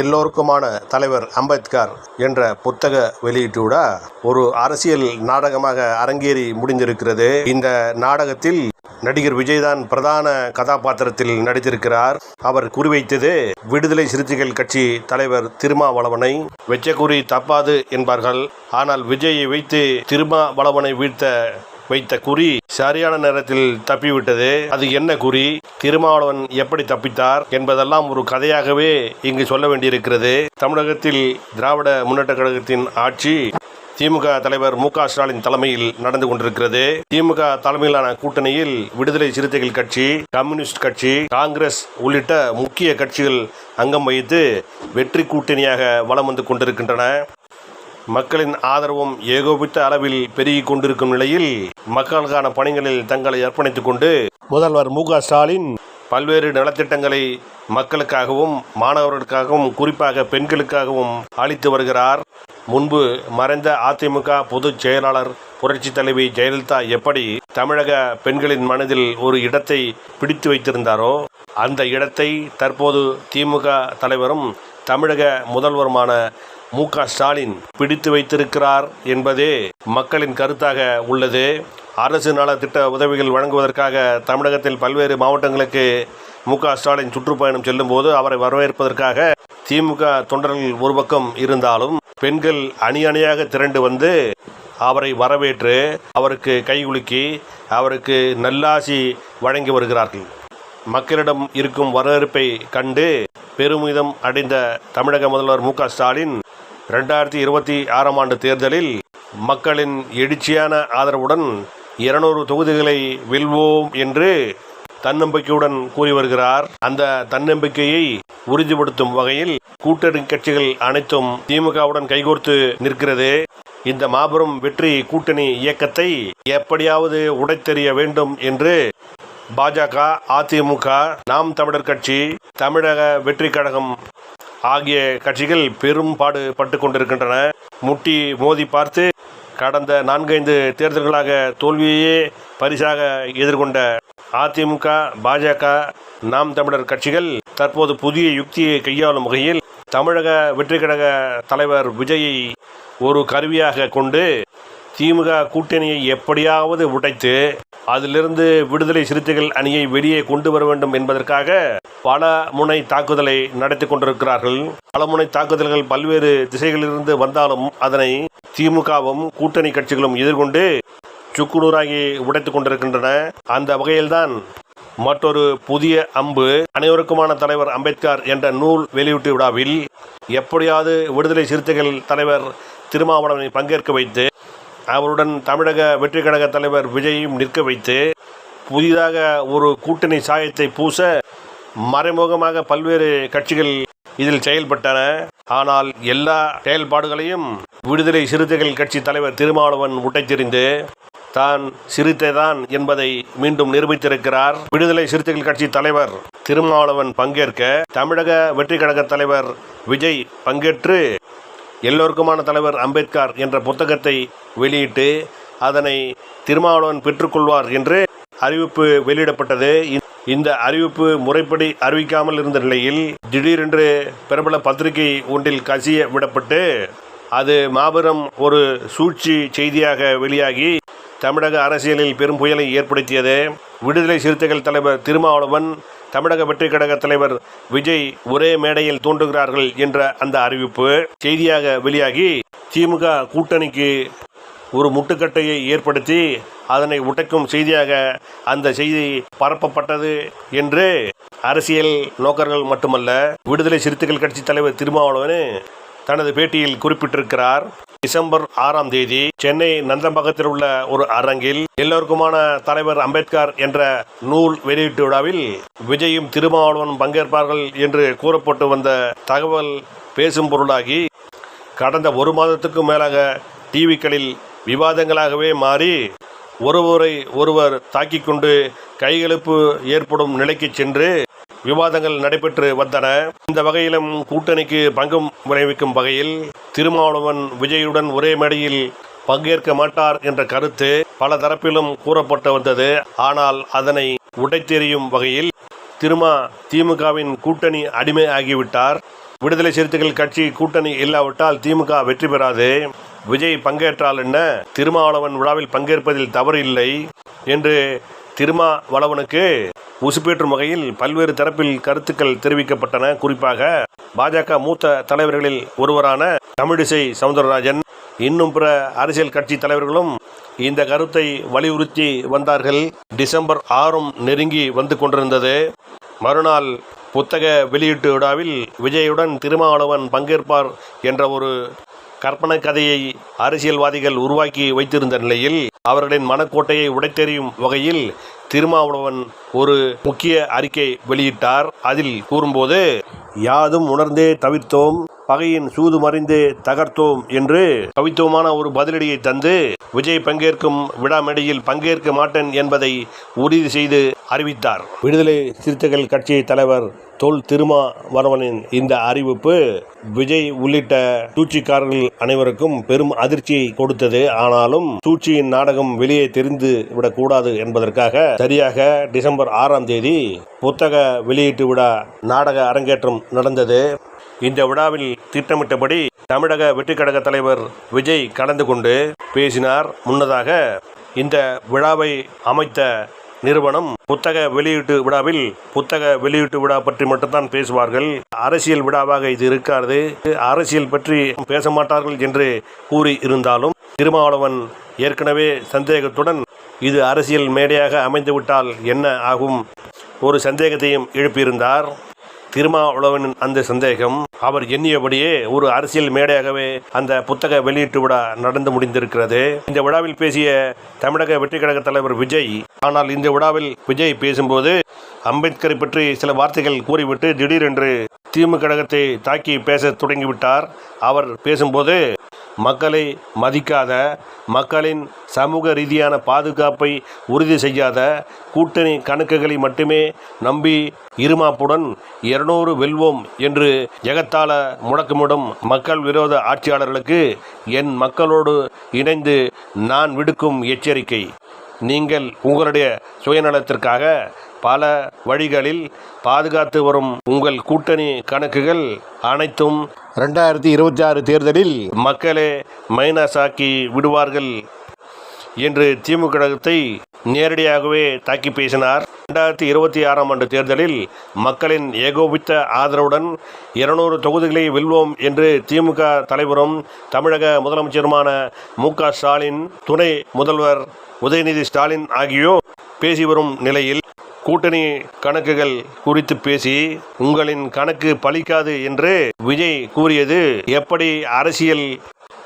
எல்லோருக்குமான தலைவர் அம்பேத்கர் என்ற புத்தக வெளியீட்டோட ஒரு அரசியல் நாடகமாக அரங்கேறி முடிந்திருக்கிறது. இந்த நாடகத்தில் நடிகர் விஜய்தான் பிரதான கதாபாத்திரத்தில் நடித்திருக்கிறார். அவர் குறிவைத்தது விடுதலை சிறுத்தைகள் கட்சி தலைவர் திருமாவளவனை வெச்சக்குறி தப்பாது என்பார்கள். ஆனால் விஜயை வைத்து திருமாவளவனை வீழ்த்த வைத்த குறி சரியான நேரத்தில் தப்பிவிட்டது. அது என்ன குறி? திருமாவளவன் எப்படி தப்பித்தார் என்பதெல்லாம் ஒரு கதையாகவே இங்கு சொல்ல வேண்டியிருக்கிறது. தமிழகத்தில் திராவிட முன்னேற்ற கழகத்தின் ஆட்சி திமுக தலைவர் மு க ஸ்டாலின் தலைமையில் நடந்து கொண்டிருக்கிறது. திமுக தலைமையிலான கூட்டணியில் விடுதலை சிறுத்தைகள் கட்சி கம்யூனிஸ்ட் கட்சி காங்கிரஸ் உள்ளிட்ட முக்கிய கட்சிகள் அங்கம் வகித்து வெற்றி கூட்டணியாக வலம் வந்து கொண்டிருக்கின்றன. மக்களின் ஆதரவும் ஏகோபித்த அளவில் பெருகி கொண்டிருக்கும் நிலையில் மக்களுக்கான பணிகளில் தங்களை அர்ப்பணித்துக் கொண்டு முதல்வர் மு ஸ்டாலின் பல்வேறு நலத்திட்டங்களை மக்களுக்காகவும் மாணவர்களுக்காகவும் குறிப்பாக பெண்களுக்காகவும் அளித்து வருகிறார். முன்பு மறைந்த அதிமுக பொதுச் செயலாளர் புரட்சி தலைவி ஜெயலலிதா எப்படி தமிழக பெண்களின் மனதில் ஒரு இடத்தை பிடித்து வைத்திருந்தாரோ அந்த இடத்தை தற்போது திமுக தலைவரும் தமிழக முதல்வருமான மு க. ஸ்டாலின் பிடித்து வைத்திருக்கிறார் என்பதே மக்களின் கருத்தாக உள்ளது. அரசு நலத்திட்ட உதவிகள் வழங்குவதற்காக தமிழகத்தில் பல்வேறு மாவட்டங்களுக்கு மு க. ஸ்டாலின் சுற்றுப்பயணம் செல்லும்போது அவரை வரவேற்பதற்காக திமுக தொண்டர்கள் ஒரு பக்கம் இருந்தாலும் பெண்கள் அணி அணியாக திரண்டு வந்து அவரை வரவேற்று அவருக்கு கைகுலுக்கி அவருக்கு நல்லாசி வழங்கி வருகிறார்கள். மக்களிடம் இருக்கும் வரவேற்பை கண்டு பெருமிதம் அடைந்த தமிழக முதல்வர் மு க. ஸ்டாலின் ரெண்டாயிரத்தி இருபத்தி ஆறாம் ஆண்டு தேர்தலில் மக்களின் எழுச்சியான ஆதரவுடன் இருநூறு தொகுதிகளை வெல்வோம் என்று தன்னம்பிக்கையுடன் கூறி வருகிறார். அந்த தன்னம்பிக்கையை உறுதிப்படுத்தும் வகையில் கூட்டணி கட்சிகள் அனைத்தும் திமுகவுடன் கைகோர்த்து நிற்கிறது. இந்த மாபெரும் வெற்றி கூட்டணி இயக்கத்தை எப்படியாவது உடைத்தெறிய வேண்டும் என்று பாஜக அதிமுக நாம் தமிழர் கட்சி தமிழக வெற்றி கழகம் ஆகிய கட்சிகள் பெரும் பாடுபட்டு கொண்டிருக்கின்றன. முட்டி மோதி பார்த்து கடந்த நான்கைந்து தேர்தல்களாக தோல்வியையே பரிசாக எதிர்கொண்ட அதிமுக பாஜக நாம் தமிழர் கட்சிகள் தற்போது புதிய யுக்தியை கையாளும் வகையில் தமிழக வெற்றிக்கழக தலைவர் விஜயை ஒரு கருவியாக கொண்டு திமுக கூட்டணியை எப்படியாவது உடைத்து அதிலிருந்து விடுதலை சிறுத்தைகள் அணியை வெளியே கொண்டு வர வேண்டும் என்பதற்காக பல முனை தாக்குதலை நடத்தி கொண்டிருக்கிறார்கள். பல முனை தாக்குதல்கள் பல்வேறு திசைகளிலிருந்து வந்தாலும் அதனை திமுகவும் கூட்டணி கட்சிகளும் எதிர்கொண்டு சுக்குநூறாகி உடைத்துக் கொண்டிருக்கின்றன. அந்த வகையில்தான் மற்றொரு புதிய அம்பு அனைவருக்குமான தலைவர் அம்பேத்கர் என்ற நூல் வெளியிட்டு விழாவில் எப்படியாவது விடுதலை சிறுத்தைகள் தலைவர் திருமாவளவனை பங்கேற்க வைத்து அவருடன் தமிழக வெற்றி கழக தலைவர் விஜயையும் நிற்க வைத்து புதிதாக ஒரு கூட்டணி சாயத்தை பூச மறைமுகமாக பல்வேறு கட்சிகள் இதில் செயல்பட்டன. ஆனால் எல்லா செயல்பாடுகளையும் விடுதலை சிறுத்தைகள் கட்சி தலைவர் திருமாவளவன் உடைத்தெறிந்து தான் சிறுத்தைதான் என்பதை மீண்டும் நிரூபித்திருக்கிறார் விடுதலை சிறுத்தைகள் கட்சி தலைவர் திருமாவளவன் பங்கேற்க. தமிழக வெற்றி கழக தலைவர் விஜய் பங்கேற்று எல்லோருக்குமான தலைவர் அம்பேத்கர் என்ற புத்தகத்தை வெளியிட்டு அதனை திருமாவளவன் பெற்றுக்கொள்வார் என்று அறிவிப்பு வெளியிடப்பட்டது. இந்த அறிவிப்பு முறைப்படி அறிவிக்காமல் இருந்த நிலையில் திடீரென்று பிரபல பத்திரிகை ஒன்றில் கசிய விடப்பட்டு அது மாபெரும் ஒரு சூழ்ச்சி செய்தியாக வெளியாகி தமிழக அரசியலில் பெரும் புயலை ஏற்படுத்தியது. விடுதலை சிறுத்தைகள் தலைவர் திருமாவளவன் தமிழக வெற்றி கழக தலைவர் விஜய் ஒரே மேடையில் தோன்றுகிறார்கள் என்ற அந்த அறிவிப்பு செய்தியாக வெளியாகி திமுக கூட்டணிக்கு ஒரு முட்டுக்கட்டையை ஏற்படுத்தி அதனை உடைக்கும் செய்தியாக அந்த செய்தி பரப்பப்பட்டது என்று அரசியல் நோக்கர்கள் மட்டுமல்ல விடுதலை சிறுத்தைகள் கட்சி தலைவர் திருமாவளவன் தனது பேட்டியில் குறிப்பிட்டிருக்கிறார். டிசம்பர் ஆறாம் தேதி சென்னை நந்தம்பகத்தில் உள்ள ஒரு அரங்கில் எல்லோருக்குமான தலைவர் அம்பேத்கர் என்ற நூல் வெளியீட்டு விழாவில் விஜயும் திருமாவளவன் பங்கேற்பார்கள் என்று கூறப்பட்டு வந்த தகவல் பேசும் பொருளாகி கடந்த ஒரு மாதத்துக்கும் மேலாக டிவிக்களில் விவாதங்களாகவே மாறி ஒருவரை ஒருவர் தாக்கிக் கொண்டு கைகலப்பு ஏற்படும் நிலைக்கு சென்று விவாதங்கள் நடைபெற்று வந்தன. இந்த வகையிலும் கூட்டணிக்கு பங்கும் விளைவிக்கும் வகையில் திருமாவளவன் விஜயுடன் ஒரே மேடையில் பங்கேற்க மாட்டார் என்ற கருத்து பல தரப்பிலும் கூறப்பட்டு வந்தது. ஆனால் அதனை உடைத்தெறியும் வகையில் திருமா திமுகவின் கூட்டணி அடிமை ஆகிவிட்டார் விடுதலை சிறுத்தைகள் கட்சி கூட்டணி இல்லாவிட்டால் திமுக வெற்றி பெறாது. விஜய் பங்கேற்றால் என்ன? திருமாவளவன் விழாவில் பங்கேற்பதில் தவறு இல்லை என்று திருமாவளவனுக்கு உசுப்பேற்றும் வகையில் பல்வேறு தரப்பில் கருத்துக்கள் தெரிவிக்கப்பட்டன. குறிப்பாக பாஜக மூத்த தலைவர்களில் ஒருவரான தமிழிசை சவுந்தரராஜன் இன்னும் பிற அரசியல் கட்சி தலைவர்களும் இந்த கருத்தை வலியுறுத்தி வந்தார்கள். டிசம்பர் ஆறும் நெருங்கி வந்து கொண்டிருந்தது. மறுநாள் புத்தக வெளியீட்டு விழாவில் விஜயுடன் திருமாவளவன் பங்கேற்பார் என்ற ஒரு கற்பனை கதையை அரசியல்வாதிகள் உருவாக்கி வைத்திருந்த நிலையில் அவர்களின் மனக்கோட்டையை உடைத்தெறியும் வகையில் திருமாவளவன் ஒரு முக்கிய அறிக்கை வெளியிட்டார். அதில் கூறும்போது யாதும் உணர்ந்தே தவிர்த்தோம். பகையின் சூது மறைந்து தகர்த்தோம் என்று கவித்துவமான ஒரு பதிலடியை தந்து விஜய் பங்கேற்கும் விடாமேடையில் பங்கேற்க மாட்டேன் என்பதை உறுதி செய்து அறிவித்தார். விடுதலை சிறுத்தைகள் கட்சி தலைவர் தொல் திருமாவரவனின் இந்த அறிவிப்பு விஜய் உள்ளிட்ட சூழ்ச்சிக்காரர்கள் அனைவருக்கும் பெரும் அதிர்ச்சியை கொடுத்தது. ஆனாலும் சூழ்ச்சியின் நாடகம் வெளியே தெரிந்து விடக்கூடாது என்பதற்காக சரியாக டிசம்பர் ஆறாம் தேதி புத்தக வெளியீட்டு விழா நாடக அரங்கேற்றம் நடந்தது. இந்த விழாவில் திட்டமிட்டபடி தமிழக வெற்றிக்கழக தலைவர் விஜய் கலந்து கொண்டு பேசினார். முன்னதாக இந்த விழாவை அமைத்த நிறுவனம் புத்தக வெளியீட்டு விழாவில் புத்தக வெளியீட்டு விழா பற்றி மட்டும்தான் பேசுவார்கள். அரசியல் விழாவாக இது இருக்காது. அரசியல் பற்றி பேச மாட்டார்கள் என்று கூறி இருந்தாலும் திருமாவளவன் ஏற்கனவே சந்தேகத்துடன் இது அரசியல் மேடையாக அமைந்துவிட்டால் என்ன ஆகும்? ஒரு சந்தேகத்தையும் எழுப்பியிருந்தார். திருமாவளவனின் அந்த சந்தேகம் அவர் எண்ணியபடியே ஒரு அரசியல் மேடையாகவே அந்த புத்தக வெளியீட்டு விழா நடந்து முடிந்திருக்கிறது. இந்த விழாவில் பேசிய தமிழக வெற்றி கழக தலைவர் விஜய் ஆனால் இந்த விழாவில் விஜய் பேசும்போது அம்பேத்கரை பற்றி சில வார்த்தைகள் கூறிவிட்டு திடீரென்று திமுக கழகத்தை தாக்கி பேச தொடங்கிவிட்டார். அவர் பேசும்போது மக்களை மதிக்காத மக்களின் சமூக ரீதியான பாதுகாப்பை உறுதி செய்யாத கூட்டணி கணக்குகளை மட்டுமே நம்பி இருமாப்புடன் இருநூறு வெல்வோம் என்று எகத்தாள முடக்கமிடும் மக்கள் விரோத ஆட்சியாளர்களுக்கு என் மக்களோடு இணைந்து நான் விடுக்கும் எச்சரிக்கை. நீங்கள் உங்களுடைய சுயநலத்திற்காக பல வழிகளில் பாதுகாத்து வரும் உங்கள் கூட்டணி கணக்குகள் அனைத்தும் ரெண்டாயிரத்தி இருபத்தி ஆறு தேர்தலில் மக்களே மைனஸ் ஆக்கி விடுவார்கள் என்று திமுக கழகத்தை நேரடியாகவே தாக்கி பேசினார். ரெண்டாயிரத்தி இருபத்தி ஆறாம் ஆண்டு தேர்தலில் மக்களின் ஏகோபித்த ஆதரவுடன் இருநூறு தொகுதிகளை வெல்வோம் என்று திமுக தலைவரும் தமிழக முதலமைச்சருமான மு க ஸ்டாலின் துணை முதல்வர் உதயநிதி ஸ்டாலின் ஆகியோர் பேசி வரும் நிலையில் கூட்டணி கணக்குகள் குறித்து பேசி உங்களின் கணக்கு பலிக்காது என்று விஜய் கூறியது எப்படி அரசியல்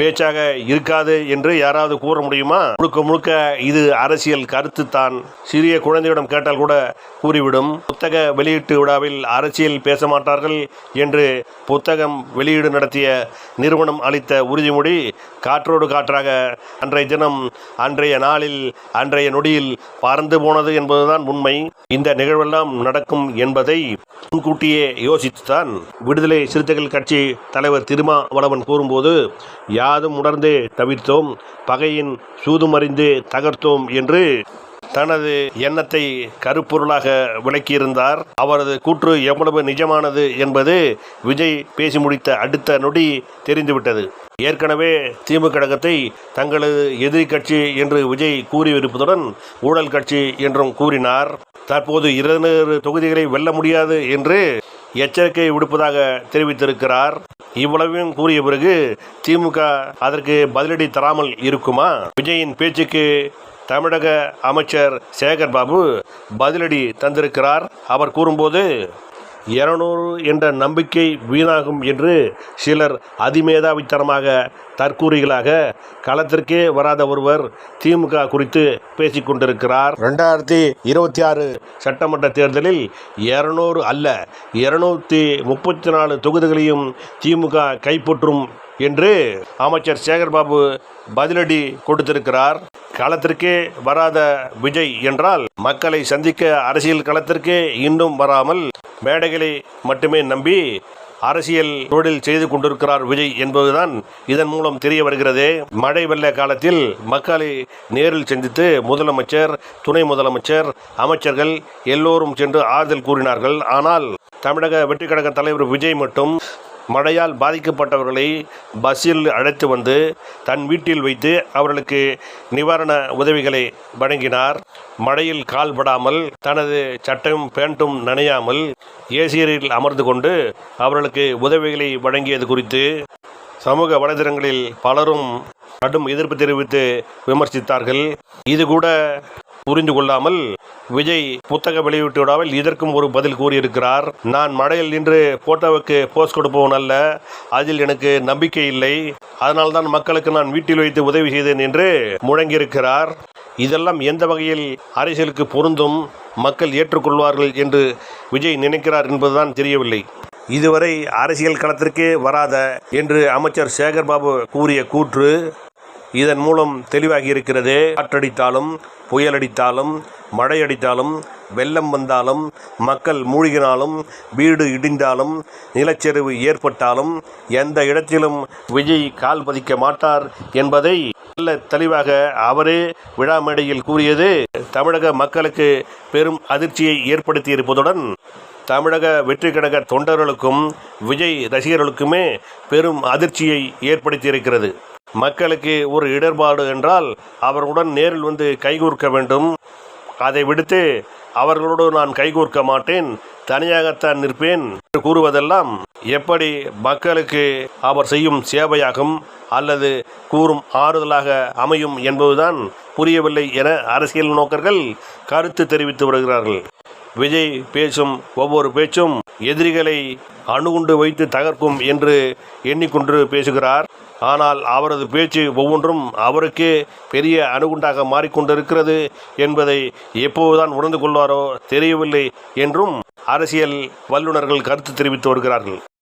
பேச்சாக இருக்காது என்று யாராவது கூற முடியுமா? முழுக்க முழுக்க இது அரசியல் கருத்து தான் சிறிய குழந்தையிடம் கேட்டால் கூட கூறிவிடும். புத்தக வெளியீட்டு விழாவில் அரசியல் பேச மாட்டார்கள் என்று புத்தகம் வெளியீடு நடத்திய நிறுவனம் அளித்த உறுதிமொழி காற்றோடு காற்றாக அன்றைய தினம் அன்றைய நாளில் அன்றைய நொடியில் பறந்து போனது என்பதுதான் உண்மை. இந்த நிகழ்வெல்லாம் நடக்கும் என்பதை முன்கூட்டியே யோசித்துத்தான். விடுதலை சிறுத்தைகள் கட்சி தலைவர் திருமாவளவன் கூறும்போது யாதும் உணர்ந்து தவிர்த்தோம் பகையின் சூதுமறிந்து தகர்த்தோம் என்று தனது எண்ணத்தை கருப்பொருளாக விளக்கியிருந்தார். அவரது கூற்று எவ்வளவு நிஜமானது என்பது விஜய் பேசி முடித்த அடுத்த நொடி தெரிந்துவிட்டது. ஏற்கனவே திமுக கழகத்தை தங்களது எதிரி கட்சி என்று விஜய் கூறியிருப்பதுடன் ஊழல் கட்சி என்றும் கூறினார். தற்போது இருநூறு தொகுதிகளை வெல்ல முடியாது என்று எச்சரிக்கை விடுப்பதாக தெரிவித்திருக்கிறார். இவ்வளவையும் கூறிய பிறகு திமுக அதற்கு பதிலடி தராமல் இருக்குமா? விஜயின் பேச்சுக்கு தமிழக அமைச்சர் சேகர் பாபு பதிலடி தந்திருக்கிறார். அவர் கூறும்போது இருநூறு என்ற நம்பிக்கை வீணாகும் என்று சிலர் அதிமேதாவித்தனமாக தற்கூறிகளாக களத்திற்கே வராத ஒருவர் திமுக குறித்து பேசிக் கொண்டிருக்கிறார். ரெண்டாயிரத்தி இருபத்தி ஆறு சட்டமன்ற தேர்தலில் இருநூறு அல்ல இருநூற்றி முப்பத்தி நாலு தொகுதிகளையும் திமுக கைப்பற்றும் என்று அமைச்சர் சேகர்பாபு பதிலடி கொடுத்திருக்கிறார். களத்திற்கே வராத விஜய் என்றால் மக்களை சந்திக்க அரசியல் களத்திற்கே இன்னும் வராமல் மேடைகளை மட்டுமே நம்பி அரசியல் தொழில் செய்து கொண்டிருக்கிறார் விஜய் என்பதுதான் இதன் மூலம் தெரிய வருகிறது. மழை வெள்ள காலத்தில் மக்களை நேரில் சந்தித்து முதலமைச்சர் துணை முதலமைச்சர் அமைச்சர்கள் எல்லோரும் சென்று ஆறுதல் கூறினார்கள். ஆனால் தமிழக வெற்றி கழக தலைவர் விஜய் மட்டும் மழையால் பாதிக்கப்பட்டவர்களை பஸ்ஸில் அழைத்து வந்து தன் வீட்டில் வைத்து அவர்களுக்கு நிவாரண உதவிகளை வழங்கினார். மழையில் கால்படாமல் தனது சட்டையும் பேண்ட்டும் நனையாமல் ஏசியரில் அமர்ந்து கொண்டு அவர்களுக்கு உதவிகளை வழங்கியது குறித்து சமூக வலைதளங்களில் பலரும் கடும் எதிர்ப்பு தெரிவித்து விமர்சித்தார்கள். இது கூட புரிந்து கொள்ளாமல் விஜய் புத்தக வெளியிட்டு விடாமல் இதற்கும் ஒரு பதில் கூறியிருக்கிறார். நான் மடையில் நின்று போட்டோவுக்கு போஸ்ட் கொடுப்பவன் அல்ல. அதில் எனக்கு நம்பிக்கை இல்லை. அதனால்தான் மக்களுக்கு நான் வீட்டில் வைத்து உதவி செய்தேன் என்று முழங்கியிருக்கிறார். இதெல்லாம் எந்த வகையில் அரசியலுக்கு பொருந்தும்? மக்கள் ஏற்றுக்கொள்வார்கள் என்று விஜய் நினைக்கிறார் என்பதுதான் தெரியவில்லை. இதுவரை அரசியல் களத்திற்கே வராத என்று அமைச்சர் சேகர்பாபு கூறிய கூற்று இதன் மூலம் தெளிவாகி இருக்கிறது காற்றடித்தாலும் புயலடித்தாலும் மழை அடித்தாலும் வெள்ளம் வந்தாலும் மக்கள் மூழ்கினாலும் வீடு இடிந்தாலும் நிலச்சரிவு ஏற்பட்டாலும் எந்த இடத்திலும் விஜய் கால் பதிக்க மாட்டார் என்பதை நல்ல தெளிவாக அவரே விழாமேடையில் கூறியது. தமிழக மக்களுக்கு பெரும் அதிர்ச்சியை ஏற்படுத்தி இருப்பதுடன் தமிழக வெற்றி கழக தொண்டர்களுக்கும் விஜய் ரசிகர்களுக்குமே பெரும் அதிர்ச்சியை ஏற்படுத்தியிருக்கிறது. மக்களுக்கு ஒரு இடர்பாடு என்றால் அவர்களுடன் நேரில் வந்து கைகூர்க்க வேண்டும். அதை விடுத்து அவர்களோடு நான் கைகூர்க்க மாட்டேன். தனியாகத்தான் நிற்பேன் என்று கூறுவதெல்லாம் எப்படி மக்களுக்கு அவர் செய்யும் சேவையாகும் அல்லது கூறும் ஆறுதலாக அமையும் என்பதுதான் புரியவில்லை என அரசியல் நோக்கர்கள் கருத்து தெரிவித்து வருகிறார்கள். விஜய் பேசும் ஒவ்வொரு பேச்சும் எதிரிகளை அணுகுண்டு வைத்து தகர்க்கும் என்று எண்ணிக்கொண்டு பேசுகிறார். ஆனால் அவரது பேச்சு ஒவ்வொன்றும் அவருக்கே பெரிய அணுகுண்டாக மாறிக்கொண்டிருக்கிறது என்பதை எப்போதுதான் உணர்ந்து கொள்வாரோ தெரியவில்லை என்றும் அரசியல் வல்லுநர்கள் கருத்து தெரிவித்து வருகிறார்கள்.